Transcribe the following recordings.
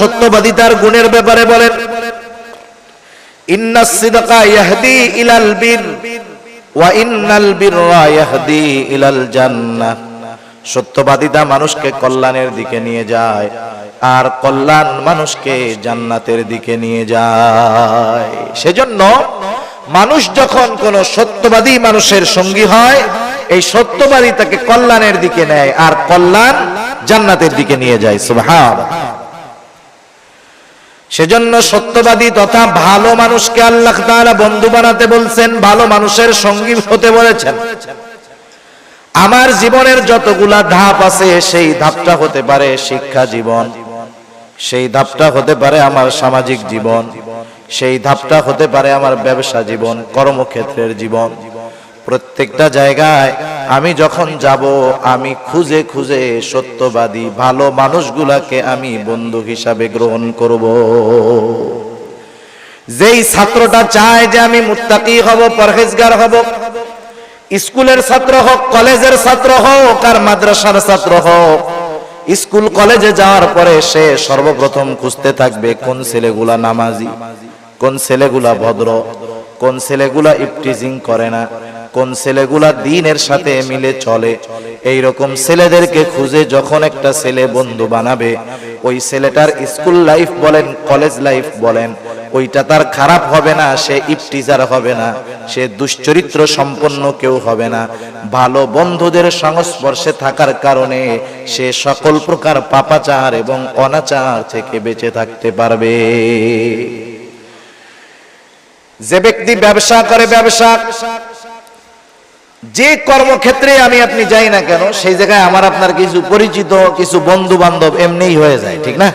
সত্যবাদিতার গুণের ব্যাপারে বলেন ইয়াহদি ইলাল বীর ওয়া ইন্নাল বিররা ইয়াহদি ইলাল জান্নাহ। সত্যবাদিতা মানুষকে কল্যাণের দিকে নিয়ে যায়, আর কল্যাণ মানুষকে জান্নাতের দিকে নিয়ে যায়। সেজন্য মানুষ যখন কোন সত্যবাদী মানুষের সঙ্গী হয়, এই সত্যবাদী তাকে কল্যাণের দিকে নেয়, আর কল্যাণ জান্নাতের দিকে নিয়ে যায়। সুবহান সেজন্য সত্যবাদী তথা ভালো মানুষকে আল্লাহ তাআলা বন্ধু বানাতে বলছেন, ভালো মানুষের সঙ্গী হতে বলেছেন। আমার জীবনের যতগুলা ধাপ আছে, সেই ধাপটা হতে পারে শিক্ষা জীবন, সেই ধাপটা হতে পারে আমার সামাজিক জীবন, সেই ধাপটা হতে পারে আমার ব্যবসা জীবন, কর্মক্ষেত্রের জীবন। প্রত্যেকটা জায়গায় আমি যখন যাব, আমি খুঁজে খুঁজে সত্যবাদী ভালো মানুষগুলাকে আমি বন্ধু হিসাবে গ্রহণ করব। যেই ছাত্রটা চায় যে আমি মুত্তাকি হব, পরহেজগার হব, স্কুলের ছাত্র হোক, কলেজের ছাত্র হোক, আর মাদ্রাসার ছাত্র হোক, স্কুল কলেজে যাওয়ার পরে সে সর্বপ্রথম খুঁজতে থাকবে কোন ছেলেগুলা নামাজি, কোন ছেলেগুলা ভদ্র, কোন ছেলেগুলা ইফটিজিং করে না। কোন ছেলেগুলা দিনের সাথে মিলে চলে এই রকম ছেলেদেরকে খুঁজে যখন একটা ছেলে বন্ধু বানাবে, ওই ছেলেটার স্কুল লাইফ বলেন, কলেজ লাইফ বলেন, ওইটা তার খারাপ হবে না, সে ইফটিজার হবে না, সে দুশ্চরিত্র সম্পন্ন কেউ হবে না। ভালো বন্ধুদের সংস্পর্শে থাকার কারণে সে সকল প্রকার পাপাচার এবং অনাচার থেকে বেঁচে থাকতে পারবে। যে ব্যক্তি ব্যবসা করে, ব্যবসা যে কর্মক্ষেত্রে আমি আপনি যাই না কেন, সেই জায়গায় আমার আপনার কিছু পরিচিত, কিছু বন্ধু বান্ধব এমনিই হয়ে যায়, ঠিক না?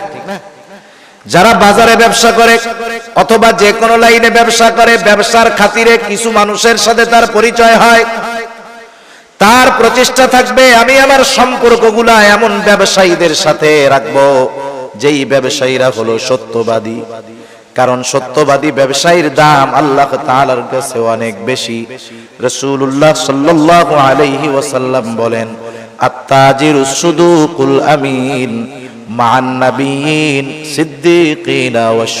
যারা বাজারে ব্যবসা করে অথবা যে কোনো লাইনে ব্যবসা করে, ব্যবসার খাতিরে কিছু মানুষের সাথে তার পরিচয় হয়। তার প্রচেষ্টা থাকবে, আমি আমার সম্পর্কগুলা এমন ব্যবসায়ীদের সাথে রাখব, যেই ব্যবসায়ীরা হলো সত্যবাদী। কারণ সত্যবাদী ব্যবসায়ীর দাম আল্লাহ তাআলার কাছে অনেক বেশি। রাসূলুল্লাহ সাল্লাল্লাহু আলাইহি ওয়াসাল্লাম বলেন আত্তাজিরু সুদুকুল আমিন মা'আন নাবিয়িন সিদ্দিকিনা ওয়াস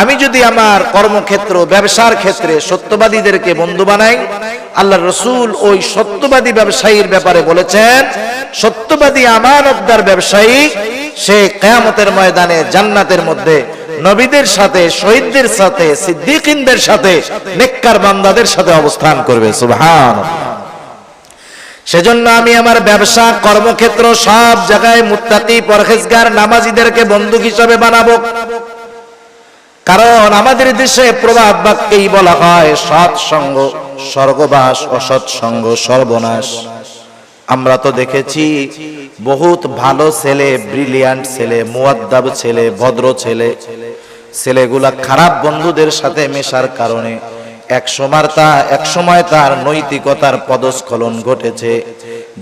আমি যদি আমার কর্মক্ষেত্র, ব্যবসার ক্ষেত্রে সত্যবাদীদেরকে বন্ধু বানাই, আল্লাহ রসুল ওই সত্যবাদী ব্যবসায়ীর ব্যাপারে বলেছেন, সত্যবাদী আমানতদার ব্যবসায়ী সে কেয়ামতের ময়দানে, জান্নাতের মধ্যে নবীদের সাথে, শহীদদের সাথে, সিদ্দিকিনদের সাথে, নেককার বান্দাদের সাথে অবস্থান করবে। সুবহান সেজন্য আমি আমার ব্যবসা, কর্মক্ষেত্র সব জায়গায় মুত্তাকি, পরহেজগার, নামাজিদেরকে বন্ধু হিসাবে বানাবো। কারণ আমাদের দেশে প্রভাব বাক্যেই বলা হয় সৎ সঙ্গ স্বর্গবাস অসৎ সঙ্গ সর্বনাশ। আমরা তো দেখেছি বহুত ভালো ছেলে ব্রিলিয়ান্ট ছেলে মুয়াদ্দাব ছেলে, ভদ্র ছেলে। ছেলেগুলা খারাপ বন্ধুদের সাথে মেশার কারণে এক সময় তা এক সময় তার নৈতিকতার পদস্খলন ঘটেছে।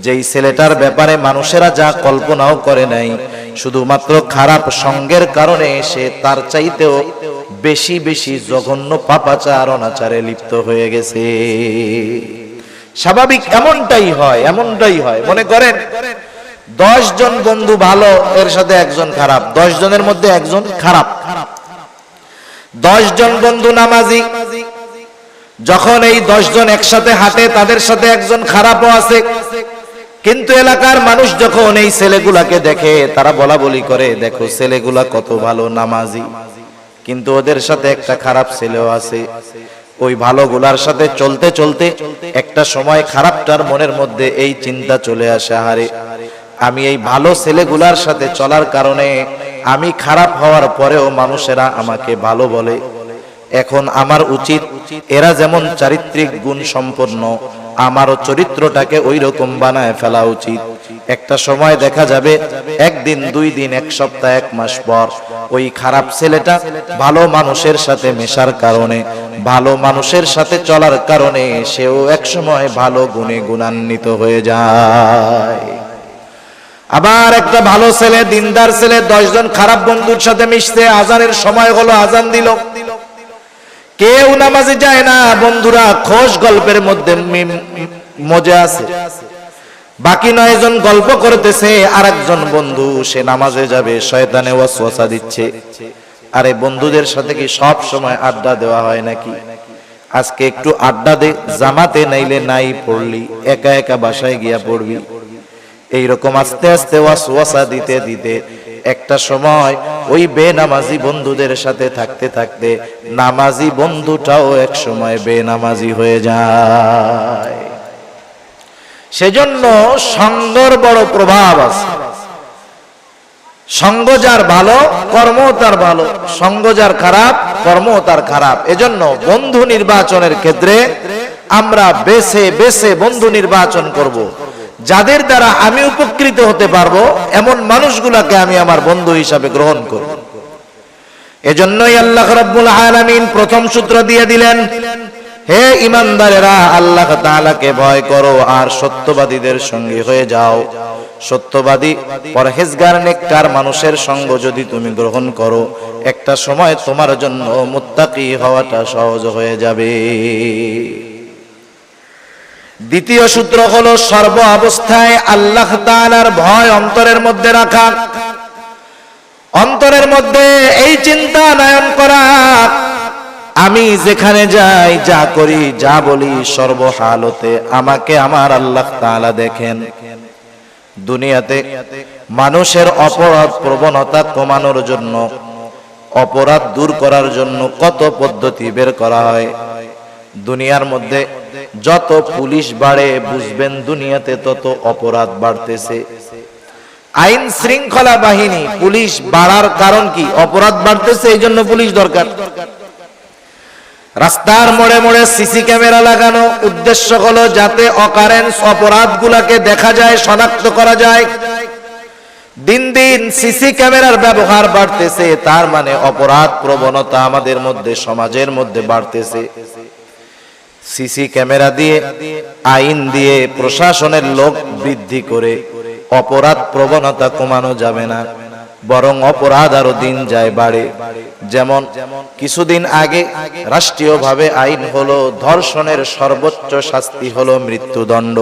যেই ছেলেটার ব্যাপারে মানুষেরা যা কল্পনাও করে নাই, শুধুমাত্র খারাপ সঙ্গের কারণে সে তার চাইতেও বেশি বেশি জঘন্য পাপাচার, অনাচারে লিপ্ত হয়ে গেছে। স্বাভাবিক এমনটাই হয় এমনটাই হয়। মনে করেন, দশ জন বন্ধু ভালো, এর সাথে একজন খারাপ। দশ জনের মধ্যে একজন খারাপ। দশ জন বন্ধু নামাজি, যখন এই দশ জন একসাথে হাঁটে, তাদের সাথে একজন খারাপও আছে। কিন্তু এলাকার মানুষ যখন এই ছেলেগুলাকে দেখে, তারা বলা বলি করে, দেখো, ছেলেগুলা কত ভালো নামাজি। কিন্তু ওদের সাথে একটা খারাপ ছেলেও আছে। ওই ভালো গুলার সাথে চলতে চলতে একটা সময় খারাপটার মনের মধ্যে এই চিন্তা চলে আসে, হারে। আমি এই ভালো ছেলেগুলার সাথে চলার কারণে আমি খারাপ হওয়ার পরেও মানুষেরা আমাকে ভালো বলে। এখন আমার উচিত এরা যেমন চারিত্রিক গুণ সম্পন্ন, আমারও চরিত্রটাকে ওই রকম বানায় ফেলা উচিত। একটা সময় দেখা যাবে, একদিন, দুই দিন, এক সপ্তাহ, এক মাস পর, ওই খারাপ ছেলেটা ভালো মানুষের সাথে মেশার কারণে, ভালো মানুষের সাথে চলার কারণে সেও এক সময় ভালো গুণে গুণান্বিত হয়ে যায়। আবার একটা ভালো ছেলে, দিনদার ছেলে দশজন খারাপ বন্ধুর সাথে মিশতে আজানের সময় হলো, আজান দিল। কেউ নামাজে যায় না, বন্ধুরা খোশ গল্পের মধ্যে মজা আছে। বাকি নয় জন গল্প করতেছে আর একজন বন্ধু, সে নামাজে যাবে, শয়তানে ওয়াসওয়াসা দিচ্ছে। আরে বন্ধুদের সাথে কি সব সময় আড্ডা দেওয়া হয় নাকি? আজকে একটু আড্ডা দে, জামাতে নাইলে নাই পড়লি, একা একা বাসায় গিয়া পড়বি। এইরকম আস্তে আস্তে ওয়াসওয়াসা দিতে দিতে, একটা সময় ওই বেনামাজি বন্ধুদের সাথে থাকতে থাকতে, নামাজি বন্ধুটাও এক সময় বেনামাজি হয়ে যায়। সেজন্য সঙ্গর বড় প্রভাব আছে। সঙ্গ যার ভালো কর্ম তার ভালো। সঙ্গ যার খারাপ কর্ম তার খারাপ। এজন্য বন্ধু নির্বাচনের ক্ষেত্রে আমরা বেছে বেছে বন্ধু নির্বাচন করব। যাদের দ্বারা আমি উপকৃত হতে পারব, এমন মানুষগুলাকে আমি আমার বন্ধু হিসাবে গ্রহণ করব। এজন্যই আল্লাহ রাব্বুল আলামিন প্রথম সূত্র দিয়ে দিলেন হে ইমানদারেরা, আল্লাহ তাআলাকে ভয় করো আর সত্যবাদীদের সঙ্গে হয়ে যাও। সত্যবাদী পরহেজগার, নেককার মানুষের সঙ্গ যদি তুমি গ্রহণ করো, একটা সময় তোমার জন্য মুত্তাকি হওয়াটা সহজ হয়ে যাবে। দ্বিতীয় সূত্র হলো সর্ব অবস্থায় আল্লাহ তাআলার ভয় অন্তরের মধ্যে রাখা। অন্তরের মধ্যে এই চিন্তা নয়ন করা। আমি যেখানে যাই, যা করি, যা বলি, সর্বহালতে আমাকে আমার আল্লাহ তাআলা দেখেন। দুনিয়াতে মানুষের অপরাধ প্রবণতা কমানোর জন্য, অপরাধ দূর করার জন্য কত পদ্ধতি বের করা হয়। দুনিয়ার মধ্যে যত পুলিশ বাড়ে, বুঝবেন দুনিয়াতে তত অপরাধ বাড়তেছে। আইন শৃঙ্খলা বাহিনী পুলিশ বাড়ার কারণ কি? অপরাধ বাড়তেছে এই জন্য পুলিশ দরকার। রাস্তার মোড়ে মোড়ে সিসি ক্যামেরা লাগানো। উদ্দেশ্য হলো যাতে অকারেন্স অপরাধগুলোকে দেখা যায়, শনাক্ত করা যায়। দিন দিন সিসি ক্যামেরার ব্যবহার বাড়তেছে, তার মানে অপরাধ প্রবণতা আমাদের মধ্যে, সমাজের মধ্যে বাড়তেছে। সিসি ক্যামেরা দিয়ে, আইন দিয়ে, প্রশাসনের লোক বৃদ্ধি করে, অপরাধ প্রবণতা কমানো যাবে না। বরং অপরাধ আরও দিন যায় বাড়ে। যেমন কিছুদিন আগে রাষ্ট্রীয়ভাবে আইন হলো, ধর্ষণের সর্বোচ্চ শাস্তি হলো মৃত্যুদণ্ড।